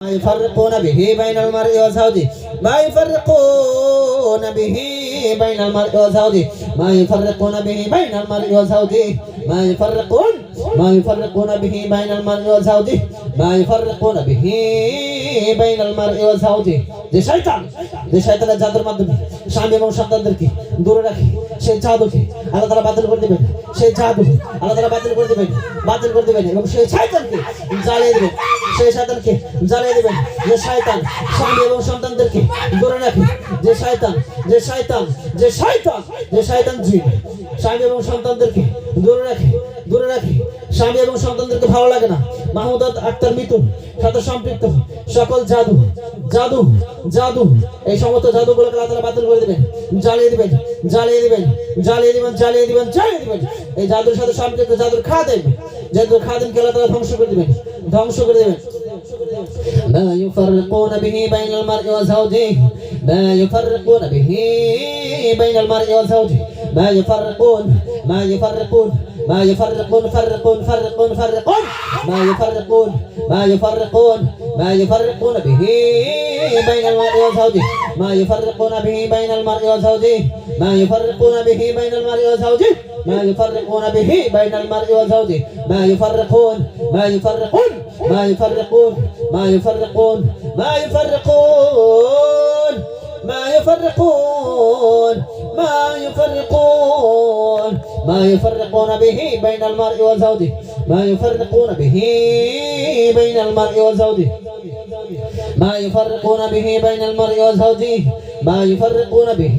ما يفرقون به بين المرء وزوجه ما يفرقون به بين المرء وزوجه ما يفرقون به بين المرء وزوجه ما يفرقون ما يفرقون به بين المرء وزوجه ما يفرقون به بين المرء وزوجه যে শয়তান যে শয়তানের জাদুর মাধ্যমে স্বামী এবং সন্তানদেরকে দূরে রাখে সেই জাদুকে আল্লাহ তারা বাতিল করে দেবেন সেই জাদু আল্লাহ তারা বাতিল করে দেবেন বাতিল করে দেবেন এবং সেই শয়তানকে জ্বালিয়ে দেবেন সেই শয়তানকে জ্বালিয়ে দেবেন, যে শয়তান স্বামী এবং সন্তানদেরকে দূরে রাখে, যে শয়তান যে শয়তান যে শয়তান যে শয়তান জিন স্বামী এবং সন্তানদেরকে দূরে রাখে দূরে রাখে। স্বামী এবং সন্তানদেরকে ভালো লাগে না। মাহমুদ আক্তার মিতুন সাথে সম্পৃক্ত। সকল জাদু জাদু জাদু। এই সমস্ত জাদুগুলোকে আল্লাহ বাতিল করে দেবেন। জ্বালিয়ে দিবেন জ্বালিয়ে দিবেন জ্বালিয়ে দিবেন জ্বালিয়ে দিবেন জ্বালিয়ে দিবেন। এই জাদুর সাথে সম্পৃক্ত জাদুর খাদেম, জাদুর খাদেমকে আল্লাহ তারা ধ্বংস করে দিবেন। ধ্বংস করে দিবেন ما يفرقون به بين المرء وزوجه ما يفرقون به بين المرء وزوجه ما يفرقون ما يفرقون ما يفرقون فرقون فرقون فرقون ما يفرقون ما يفرقون ما يفرقون به بين المرء وزوجه ما يفرقون به بين المرء وزوجه ما يفرقون به بين المرء وزوجه ما يفرقون به بين المرء وزوجه ما يفرقون ما يفرقون ما يفرقون ما يفرقون ما يفرقون ما يفرقون ما يفرقون ما يفرقون به بين المرء وزوجه ما يفرقون به بين المرء وزوجه ما يفرقون به بين المرء وزوجه ما يفرقون به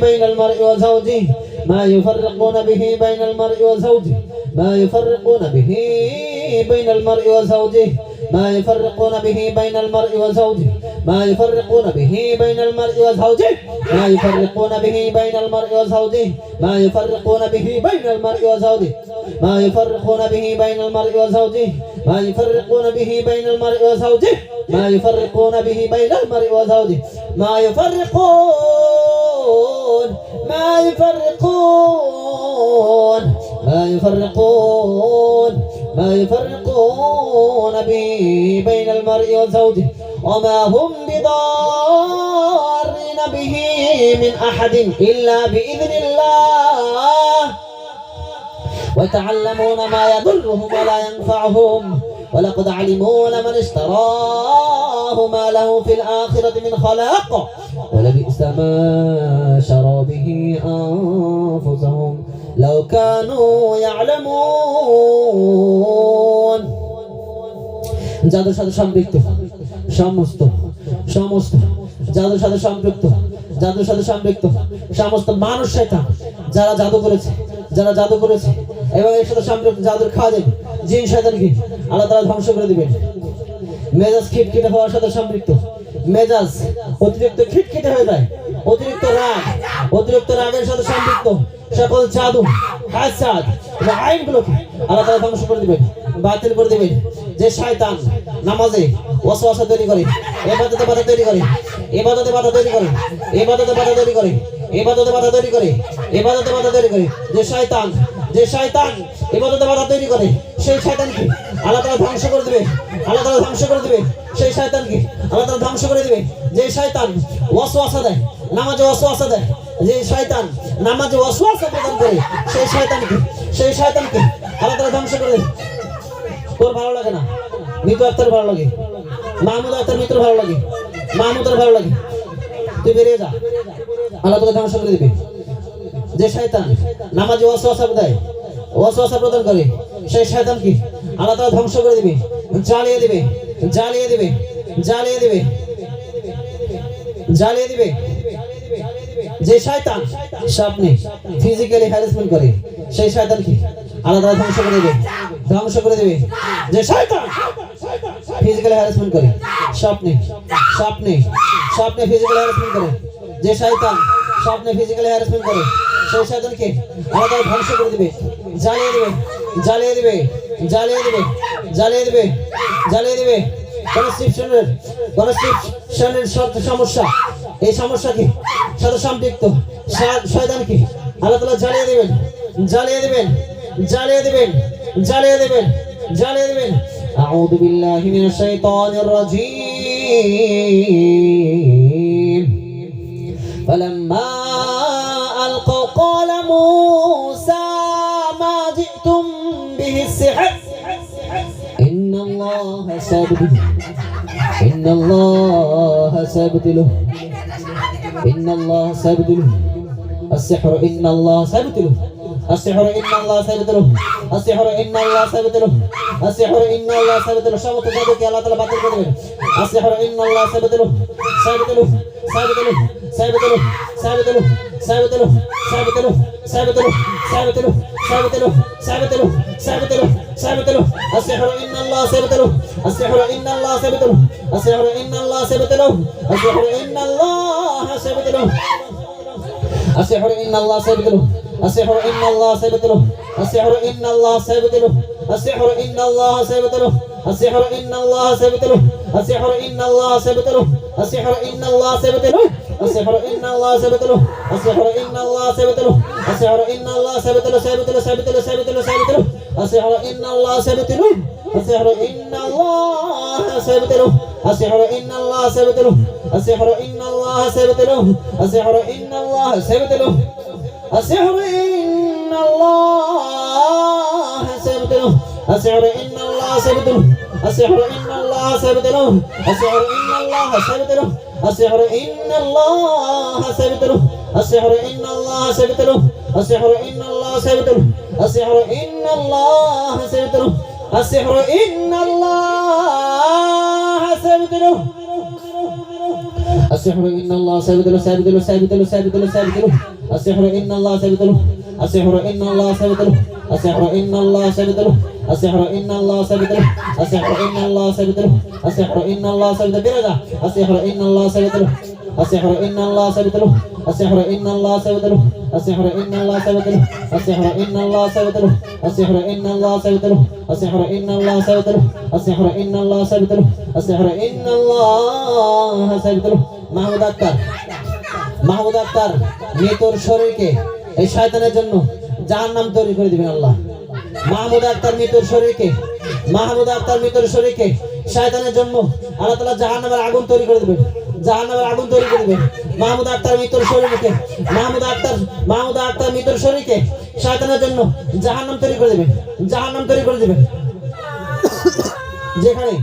بين المرء وزوجه ما يفرقون به بين المرء وزوجه ما يفرقون به بين المرء وزوجه ما يفرقون به بين المرء وزوجه. ما يفرقون به بين المرء وزوجه ما يفرقون به بين المرء وزوجه. ما يفرقون به بين المرء وزوجه. ما يفرقون به بين المرء وزوجه. ما يفرقون به بين المرء وزوجه. ما يفرقون به بين المرء وزوجه. ما يفرقون ما يفرقون ما يفرقون. ما يفرقون به بين المرء وزوجه وما هم بضارين به من أحد إلا بإذن الله. ويتعلمون ما يضرهم ولا ينفعهم ولقد علموا لمن اشتراه ما له في الآخرة من خلاق ولبئس ما شروا به أنفسهم. لو كانوا يعلمون যাদের সাথে সম্পৃক্ত সমস্ত সমস্ত যাদের সাথে সম্পৃক্ত যাদের সাথে সম্পৃক্ত সমস্ত মানুষ শয়তান যারা জাদু করেছে যারা জাদু করেছে এবং এর সাথে সম্পৃক্ত যাদের খাওয়া দেবে জিন শয়তানকে আল্লাহ তারা ধ্বংস করে দিবেন মেজাজ খিটখিটে হওয়ার সাথে সম্পৃক্ত মেজাজ অতিরিক্ত খিটখিটে হয়ে যায় অতিরিক্ত রাগ অতিরিক্ত রাগের সাথে সম্পৃক্ত সকল জাদু হাসাদ আইনগুলোকে আল্লাহ তারা ধ্বংস করে দিবেন, বাতিল করে দিবেন। যে শয়তান নামাজে ওয়াসওয়াসা তৈরি করে এবাদতে বাধা তৈরি করে এবাদতে বাধা তৈরি করে এবাদতে বাধা তৈরি করে এবাদতে বাধা তৈরি করে এবাদতে বাধা তৈরি করে। যে শয়তান যে শয়তান এবাদতে বাধা তৈরি করে, সেই শয়তানকে আল্লাহ তাআলা ধ্বংস করে দিবে আল্লাহ তাআলা ধ্বংস করে দিবে সেই শয়তানকে আল্লাহ তাআলা ধ্বংস করে দিবে যে শয়তান ওয়াসওয়াসা দেয়, নামাজে ওয়াসওয়াসা দেয় যে শয়তান নামাজে ওয়াসওয়াসা প্রদান করে, সেই শয়তানকে সেই শয়তানকে আল্লাহ তাআলা ধ্বংস করে তোর ভালো লাগে না। মিতু আক্তার ভালো লাগে। মাহমুদ আক্তার মিত্র ভালো লাগে। মাহমুদের ভালো লাগে। তুই বেরিয়ে যা। আল্লাহ তোকে ধ্বংস করে দিবে। যে শয়তান নামাজে ওয়াসওয়াসা দেয়, ওয়াসওয়াসা প্রদান করে, সেই শয়তান কি আল্লাহ তাআলা ধ্বংস করে দিবে। জ্বালিয়ে দিবে। জ্বালিয়ে দিবে। জ্বালিয়ে দিবে। জ্বালিয়ে দিবে। যে শয়তান স্বপ্নে ফিজিক্যালি হ্যারাসমেন্ট করে, সেই শয়তান কি আল্লাহ ধ্বংস করে দেবে, ধ্বংস করে দেবে। যে শয়তান ফিজিক্যাল হ্যারাসমেন্ট করে, স্বপ্নে স্বপ্নে স্বপ্নে ফিজিক্যাল হ্যারাসমেন্ট করে। যে শয়তান স্বপ্নে ফিজিক্যালি হ্যারাসমেন্ট করে, সেই শয়তানকে আল্লাহ ধ্বংস করে দেবে। জ্বালিয়ে দেবে জ্বালিয়ে দেবে জ্বালিয়ে দেবে জ্বালিয়ে দেবে জ্বালিয়ে দেবে। কনস্টিপশনের কনস্টিপশনের সমস্যা এই সমস্যাকে সাথে সম্পৃক্ত শা- শয়তানকে আল্লাহ তাআলা জ্বালিয়ে দেবেন জ্বালিয়ে দেবেন জ্বালিয়ে দেবেন জ্বালিয়ে দেবেন জ্বালিয়ে দেবেন أعوذ بالله من الشيطان الرجيم فلما ألقوا قال موسى ما جئتم به السحر إن الله سيبدله إن الله سيبدله إن الله سيبدله السحر إن الله سيبدله السحر إن الله سيبدله السحر إن الله سيبدله السحر إن الله سيبدله شو تصدق يا الله تعالى باطل كذب السحر إن الله سيبدله سيبدله سيبدله سيبدله سيبدله سيبدله سيبدله سيبدله سيبدله سيبدله سيبدله سيبدله سيبدله السحر إن الله سيبدله السحر إن الله سيبدله السحر إن الله سيبدله السحر إن الله سيبدله السحر إن الله سيبدله السحر إن الله سيبدله السحر إن الله سيبدله السحر إن الله سيبدله السحر إن الله سيبدله السحر إن الله سيبدله السحر إن الله سيبدله السحر إن الله سيبدله السحر إن الله سيبدله السحر إن الله سيبدله سيبدله سيبدله سيبدله سيبدله السحر إن الله سيبدله السحر إن الله سيبدله السحر إن الله سيبدله السحر إن الله سيبدله السحر إن الله سيبدله السحر إن الله سيبدله السحر إن الله سيبدله السحر إن الله سيبدله السحر إن الله سيبدله السحر إن الله سيبدله السحر إن الله سيبدله السحر إن الله سيبدله السحر إن الله سيبدله السحر إن الله سيبدله السحر إن الله سيبدله سيبدله سيبدله سيبدله سيبدله السحر إن الله سيبدله السحر إن الله سيبدله السحر إن الله سيبدله السحر إن الله سيبدله السحر إن الله سيبدله السحر إن الله سيبدله السحر إن الله سيبدله السحر إن الله سيبدله السحر إن الله سيبدله السحر إن الله سيبدله السحر إن الله سيبدله السحر إن الله سيبدله السحر إن الله سيبدله السحر إن الله سيبدله السحر إن الله سيبدله মাহমুদ আক্তার মাহমুদ আক্তার মৃতর শরীরকে এই শয়তানের জন্য যার নাম তৈরি করে দিবেন আল্লাহ মাহমুদ আক্তার মৃতর শরীরকে, মাহমুদ আক্তার মৃতর শরীরকে শয়তানের জন্য আল্লাহ তালা জাহান নামের আগুন তৈরি করে দেবেন, জাহান্নামের আগুন তৈরি করে দেবেন। মাহমুদ আক্তার মৃতর শরীরকে, মাহমুদ আক্তার মাহমুদ আক্তার মৃতর শরীরকে শয়তানের জন্য জাহান নাম তৈরি করে দেবেন জাহান নাম তৈরি করে দেবেন। যেখানে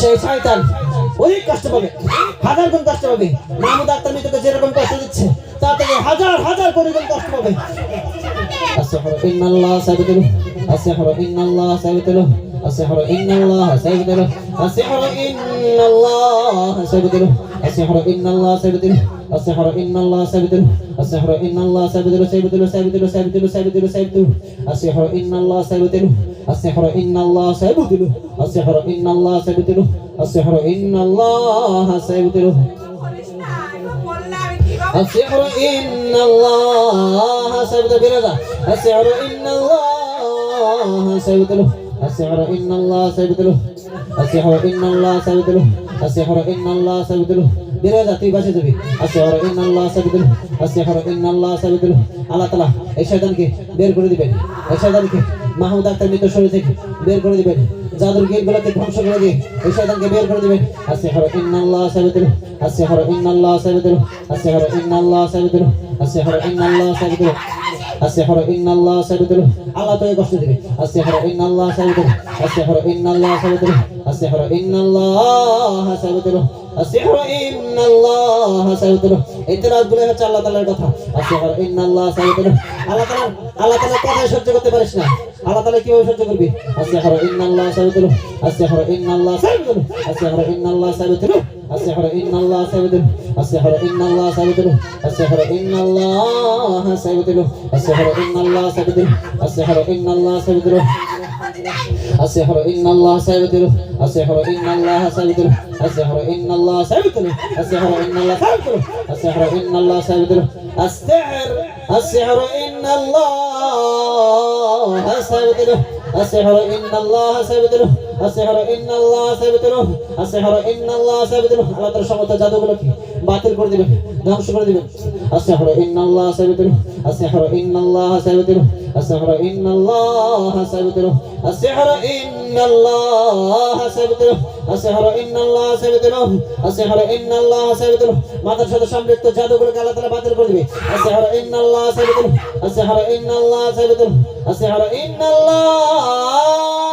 সেই শয়তান অনেক কষ্ট পাবে হাজার গুণ কষ্ট পাবে মাহমুদ আক্তার মৃতকে যেরকম কষ্ট দিচ্ছে তা থেকে হাজার হাজার কোটি গুণ কষ্ট পাবে السحر إن الله سيبدله السحر إن الله سيبدله السحر إن الله سيبدله السحر إن الله سيبدله السحر إن الله سيبدله السحر إن الله سيبدله السحر إن الله سيبدله سيبدله سيبدله سيبدله سيبدله سيبدله السحر إن الله سيبدله السحر إن الله سيبدله السحر إن الله سيبدله السحر إن الله سيبدله السحر إن الله سيبدل برضا السحر إن الله سيبدله السحر إن الله سيبدله السحر إن الله سيبدله السحر إن الله বেড়ে যা তুই বাঁচে যাবি আসে আর ইন আল্লাহ সাবিদুল আসে আর ইন আল্লাহ সাবিদুল আল্লাহ তালা এই শয়তানকে বের করে দিবেন এই শয়তানকে মাহমুদ আক্তার মৃত শরীর থেকে বের করে দিবেন জাদুর গেটগুলোকে ধ্বংস করে দিয়ে এই শয়তানকে বের করে দিবেন আসে আর ইন আল্লাহ সাবিদুল আসে আর ইন আল্লাহ সাবিদুল আসে আর ইন আল্লাহ সাবিদুল আসে আর ইন আল্লাহ সাবিদুল السحر إن الله سيبطله الله تو يقصد به السحر إن الله سيبطله السحر إن الله سيبطله السحر إن الله سيبطله আসিহর ইন্নাল্লাহ সাইয়্যিদুল এই তেলাওয়াতগুলো হচ্ছে আল্লাহ তাআলার কথা ইন্নাল্লাহ সাইয়্যিদুল আল্লাহ তাআলা আল্লাহ তাআলা কথা সহ্য করতে পারিস না আল্লাহ সহ্য করবি ইন্নাল্লাহ সাইয়্যিদুল আসিহর ইন্নাল্লাহ ইন্নাল্লাহ সাইয়্যিদুল আসিহর ইন্নাল্লাহ ইন্নাল্লাহ সাইয়্যিদুল আসিহর ইন্নাল্লাহ ইন্নাল্লাহ সাইয়্যিদুল আসিহর ইন্নাল্লাহ ইন্নাল্লাহ সাইয়্যিদুল السحر إن الله سيبدله السحر إن الله سيبدله السحر إن الله سيبدله السحر إن الله سيبدله السحر إن الله سيبدله السحر السحر إن الله سيبدله السحر إن الله سيبدله السحر إن الله سيبطله السحر إن الله سيبطله আল্লাহ তাআলা সমস্ত জাদুগুলোকে বাতিল করে দিবেন ধ্বংস করে দিবেন السحر إن الله سيبطله السحر إن الله سيبطله السحر إن الله سيبطله السحر إن الله سيبطله السحر إن الله سيبطله السحر إن الله سيبطله মাতার সাথে সম্পৃক্ত জাদুগুলোকে আল্লাহ তাআলা বাতিল করে দিবে السحر إن الله سيبطله السحر إن الله سيبطله السحر إن الله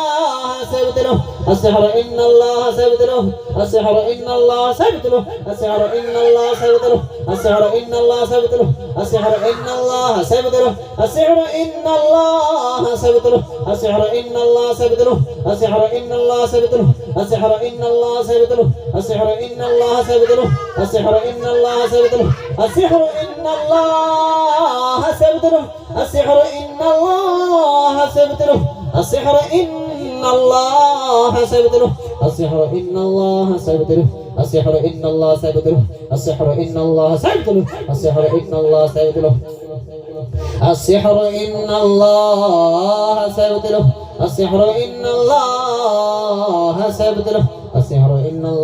سيبطله السحر إن الله سيبطله السحر إن الله سيبطله السحر إن الله سيبطله السحر إن الله سيبطله السحر إن الله سيبطله السحر إن الله سيبطله السحر إن الله سيبطله السحر إن الله سيبطله السحر إن الله سيبطله السحر إن الله سيبطله السحر إن الله سيبطله السحر إن الله سيبطله السحر إن الله سيبطله السحر إن الله سيبطله السحر إن الله سيبطله السحر إن الله سيبطله السحر إن الله سيبطله السحر إن الله سيبطله السحر إن الله سيبطله السحر إن الله سيبطله السحر إن الله